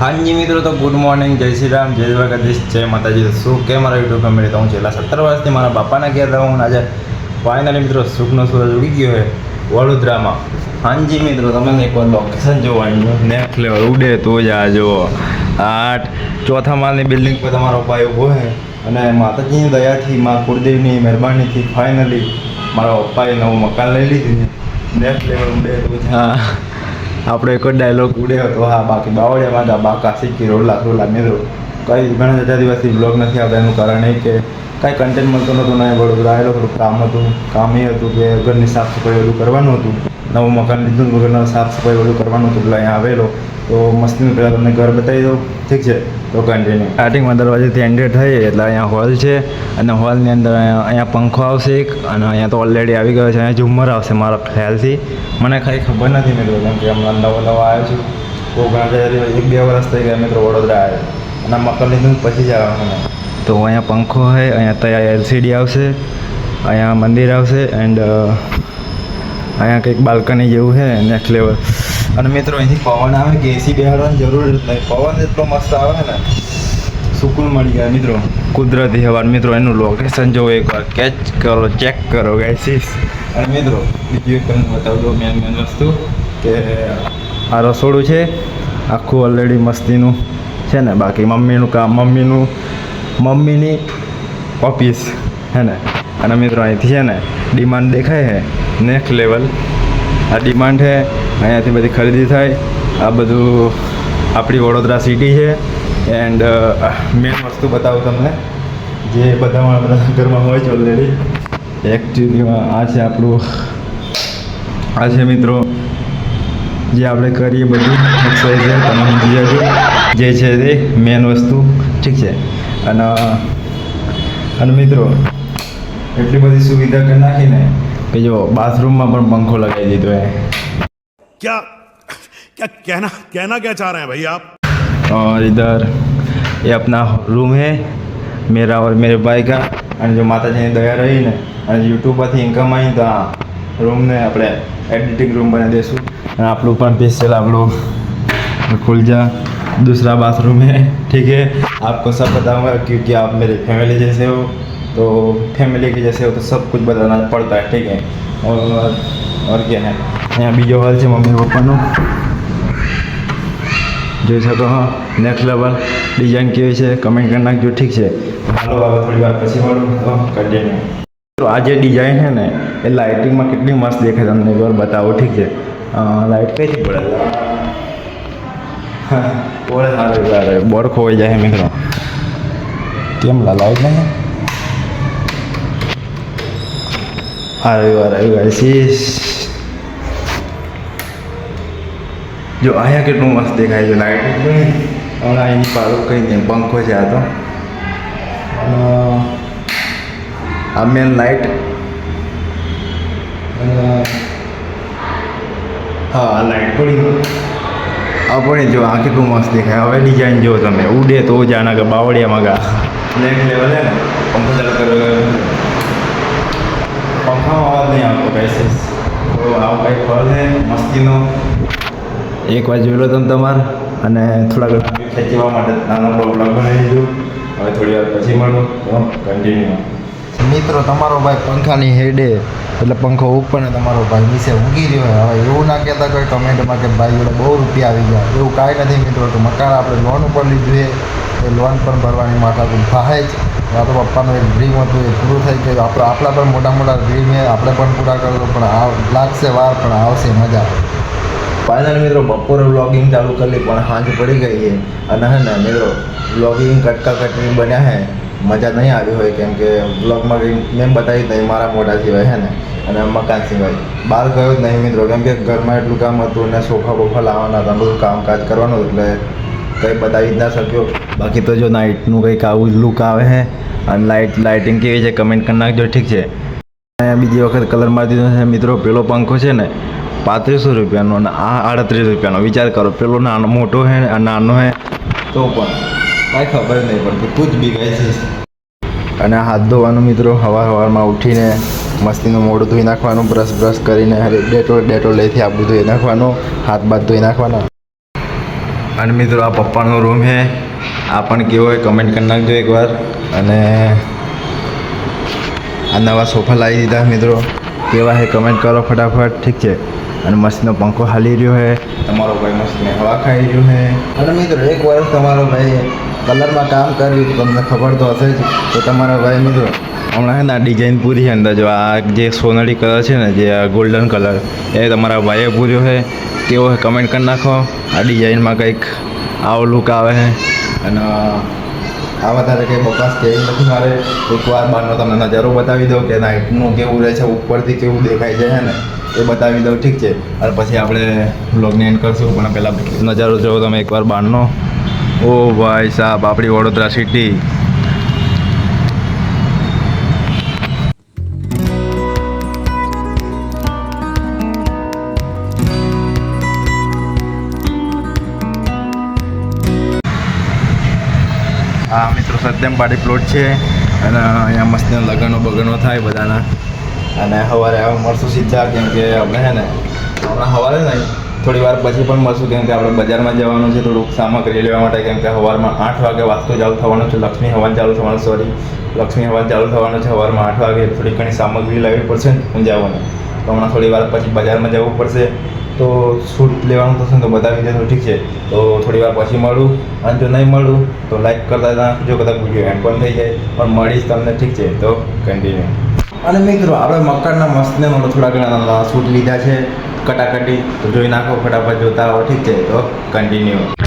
હાજી મિત્રો, તો ગુડ મોર્નિંગ જય શ્રી રામ, જય દ્વારકાધીશ, જય માતાજી. શું કે મારા યુટ્યુબ ફેમિલી તો હું છેલ્લા સત્તર વર્ષથી મારા બાપાના ઘેર રહું આજે ફાઇનલી મિત્રો, સુખનો સૂરજ ઉગી ગયો છે વડોદરામાં. હાજી મિત્રો, તમે એકવાર લોકેશન જોવાનું નેક્સ્ટ લેવલ ઉડે તો જ આ, જુઓ. આઠ, ચોથા માળની બિલ્ડિંગ પર તમારો ભાઈ ઊભો છે અને માતાજીની દયાથી, મા કુળદેવની મહેરબાનીથી ફાઇનલી મારા પપ્પાએ નવું મકાન લઈ લીધું નેક્સ્ટ લેવલ ઉડે તો જ. હા. આપણો એક જ ડાયલોગ ઉડ્યો હતો હા બાકી બાવળિયામાં બાકા શીખી રોલા રોલા મિત્રો કઈ ઘણા બધા દિવસથી બ્લોગ નથી આવતા, એનું કારણ એ કે કાંઈ કન્ટેન્ટ મળતું નહોતું નહીં વડોદરા આવેલો થોડું કામ હતું, કામ એ હતું કે ઘરની સાફ સફાઈ બધું કરવાનું હતું. નવું મકાન લીધું વગરના સાફ સફાઈ બધું કરવાનું હતું, એટલે અહીંયા આવેલો. તો મસ્તીનું પહેલાં તમને ઘર બતાવી દઉં. ઠીક છે, તો કન્ટિન્યુ સ્ટાર્ટિંગમાં દરવાજેથી એન્ડ્રેડ થઈ, એટલે અહીંયા હોલ છે. અને હોલની અંદર અહીંયા પંખો આવશે એક, અને અહીંયા તો ઓલરેડી આવી ગયો છે, અહીંયા ઝુમ્મર આવશે મારા ખ્યાલથી. મને કાંઈ ખબર નથી મિત્રો, કેમ કે હમણાં નવો નવો આવ્યો છું. બહુ ઘણા એક બે વર્ષ થઈ ગયા મિત્રો વડોદરા આવ્યો. અને મકાન લીધું પછી જ આવવાનું તો અહીંયા પંખો છે અહીંયા તૈયાર એલસીડી આવશે અહીંયા મંદિર આવશે એન્ડ અહીંયા કંઈક બાલ્કની જેવું છે નેક્સ્ટ લેવલ અને મિત્રો અહીંથી પવન આવે કે એસી બેહાડવાની જરૂર જ નહીં. પવન એટલો મસ્ત આવે ને સુકૂન મળી ગયા મિત્રો. કુદરતી હવા. મિત્રો એનું લોકેશન જોવો એકવાર. કેચ કરો ચેક કરો ગાઈસીસ અને મિત્રો બીજું એક તમને બતાવું દો મેન મેન વસ્તુ કે આ રસોડું છે આખું ઓલરેડી મસ્તીનું. છે ને બાકી મમ્મીનું કામ મમ્મીનું મમ્મીની ઓફિસ હે ને અને મિત્રો અહીંથી છે ને ડિમાન્ડ દેખાય છે નેક્સ્ટ લેવલ આ ડિમાન્ડ છે અહીંયાથી બધી ખરીદી થાય આ બધું આપણી વડોદરા સિટી છે એન્ડ મેન વસ્તુ બતાવું તમને જે બધા આપણા ઘરમાં હોય છે ઓલરેડી એકચ્યુઅલીમાં આ છે આપણું આ છે મિત્રો જે આપણે કરીએ બધું એક્સરસાઇઝ છે તમે સમજી જજો જે છે તે મેન વસ્તુ ઠીક છે અને અને મિત્રો એટલી બધી સુવિધા કરી નાખીને કે જો બાથરૂમમાં પણ પંખો લગાવી દીધો એ क्या क्या कहना कहना क्या चाह रहे हैं भाई आप और इधर ये अपना रूम है मेरा और मेरे भाई का અને જો માતાજીની દયા રહી ને અને યુટ્યુબ પરથી ઇન્કમ આવી તો આ રૂમને આપણે એડિટિંગ રૂમ બનાવી દઈશું आप लोग पर पेज चला आप लोग खुल जा। दूसरा बाथरूम है, ठीक है? आपको सब बताऊँगा क्योंकि आप मेरे फैमिली जैसे हो तो फैमिली के जैसे हो तो सब कुछ बताना पड़ता है, ठीक है? और और क्या है? यहाँ वीडियो हॉल से मम्मी पापा नो है तो हाँ नेक्स्ट लेवल डिज़ाइन के विषय कमेंट करना जो ठीक है હાલો હવે तो कर देना। तो आज ये डिज़ाइन है ना, ये लाइटिंग में कितनी मस्त देखा तुमने, एक बार बताओ, ठीक है લાઇટ કઈથી પડે બોર્ડ ખોવાઈ જાય મિત્રો કેમ લા લાઈટ નહીં આવ્યું આવ્યું શીશ જો અહીંયા કેટલું મસ્ત દેખાય છે લાઇટ હમણાં એની પાડો કંઈ નહીં પંખો છે આ તો આ મેન લાઇટ હા લાઈટ પડી આ પડી જો આ કેટલું મસ્ત દેખાય. હવે ડિઝાઇન જો તમે. ઉડે તો જાના કે બાવળિયામાં ગા નેક્સ્ટ લેવલ હે ને? પંખો ચાલુ કરો. પંખામાં અવાજ નહીં આવતો કઈ તો આ કંઈક ફળ છે મસ્તીનો? એક વાર જોઈ લો તમે તમારે. અને થોડાક ખેંચવા માટે નાનો બ્લોગ બનાવી દીધું હવે થોડી વાર પછી મળો. તો કન્ટિન્યુ મિત્રો તમારો ભાઈ પંખાની હેડે એટલે પંખો ઉપર તમારો ભાઈ નીચે ઊંઘી રહ્યો હવે એવું ના કહેતા કોઈ કમેન્ટમાં કે ભાઈ જોડે બહુ રૂપિયા આવી ગયા. એવું કાંઈ નથી મિત્રો કે મકાન આપણે લોન ઉપર લીધું એ. લોન પણ ભરવાની માથાકૂટ થાય જ. તો પપ્પાનું એક ડ્રીમ હતું, એ પૂરું થઈ ગયું. આપણે આપણા પણ મોટા મોટા ડ્રીમ છે. આપણે પણ પૂરા કરવું પણ આ લાગશે વાર, પણ આવશે મજા. ફાઇનલ મિત્રો, બપોરે વ્લોગિંગ ચાલુ કરી પણ સાંજ પડી ગઈ છે. અને હે ને મિત્રો વ્લોગિંગ કટકા કટની બન્યા હે મજા નહીં આવી હોય, કેમ કે બ્લોગમાં મેં બતાવી નહીં, મારા મોઢા સિવાય, હે ને? અને મકાન સિવાય. બહાર ગયો જ નહીં મિત્રો, કેમ કે ઘરમાં એટલું કામ હતું અને સોફા બોફા લાવવાના હતા, બધું કામકાજ કરવાનું એટલે કંઈ બતાવી જ ના શક્યો. બાકી તો જો નાઇટનું કંઈક આવું લુક આવે, હે? અને લાઇટ લાઇટિંગ કેવી છે કમેન્ટ કરી નાખજો, ઠીક છે? બીજી વખત કલર મારી દીધો છે, મિત્રો, પેલો પંખો છે ને, પાંત્રીસો રૂપિયાનો અને આ આડત્રીસ રૂપિયાનો. વિચાર કરો, પેલો નાનો, મોટો હે નાનો હે, તો પણ. કાંઈ ખબર નહીં પડતી પૂછ બી ગઈ છે. અને હાથ ધોવાનું મિત્રો હવાર હવારમાં ઉઠીને મસ્તીનું મોઢું ધોઈ નાખવાનું બ્રશ બ્રશ કરીને ડેટોલ ડેટોલ લઈથી આપણું ધોઈ નાખવાનું હાથ બાથ ધોઈ નાખવાના. અને મિત્રો આ પપ્પાનો રૂમ છે. આ પણ કેવો હોય કમેન્ટ કરી નાખજો એકવાર. અને આ નવા સોફા લાવી દીધા મિત્રો. કેવા છે કમેન્ટ કરો ફટાફટ ઠીક છે. અને મસ્તનો પંખો હાલી રહ્યો છે. તમારો ભાઈ મસ્તને હવા ખાઈ રહ્યો છે. અને મિત્રો એક વર્ષ તમારો ભાઈ કલરમાં કામ કર્યું તમને ખબર તો હશે જ તો તમારા ભાઈ મિત્રો હમણાં છે ને આ ડિઝાઇન પૂરી છે અંદર જો આ જે સોનેરી કલર છે ને જે ગોલ્ડન કલર, એ તમારા ભાઈએ પૂર્યો છે. છે કમેન્ટ કરી નાખો. આ ડિઝાઇનમાં કંઈક આવો લુક આવે છે. અને આ વધારે કંઈ બકાસ કેવી નથી મારે? એકવાર બહારનો તમને નજારો બતાવી દઉં કે નાઇટનું કેવું રહે છે, ઉપરથી કેવું દેખાય છે ને? એ બતાવી દઉં, ઠીક છે. અને પછી આપણે બ્લોગને એન્ડ કરશું. પણ પહેલાં નજારો જોવો તમે એકવાર બહારનો. ઓ ભાઈ સાહેબ આપણી વડોદરા સિટી આ મિત્રો સત્યમ પાર્ટી પ્લોટ છે. અને અહીંયા મસ્ત લગ્નો બગનો થાય બધાના. અને સવારે હવે મળશું સીધા, કેમ કે આપણે છે ને, હમણાં સવારે નહીં થોડી વાર પછી પણ મળશું, કેમ કે આપણે બજારમાં જવાનું છે, થોડુંક સામગ્રી લેવા માટે, કેમ કે સવારમાં આઠ વાગે વાસ્તુ ચાલુ થવાનું છે, લક્ષ્મી હવન ચાલુ થવાનું સોરી લક્ષ્મી હવન ચાલુ થવાનું છે, સવારમાં આઠ વાગે, થોડી ઘણી સામગ્રી લાવવી પડશે ને ઊંઝાવાની તો હમણાં થોડી વાર પછી બજારમાં જવું પડશે. તો શૂટ લેવાનું થશે ને, તો બતાવી દેજો ઠીક છે. તો થોડી વાર પછી મળું. અને જો નહીં મળું, તો લાઈક કરતા નાખજો કદાચ વીડિયો એન્ડ પણ થઈ જાય, પણ મળીશ તમને, ઠીક છે. તો કન્ટિન્યુ અને મિત્રો, આપણે મકરના મસ્તને મને થોડા ઘણા શૂટ લીધા છે. કટાકટી જોઈ નાખો ફટાફટ જોતા હો ઠીક છે તો કન્ટિન્યુ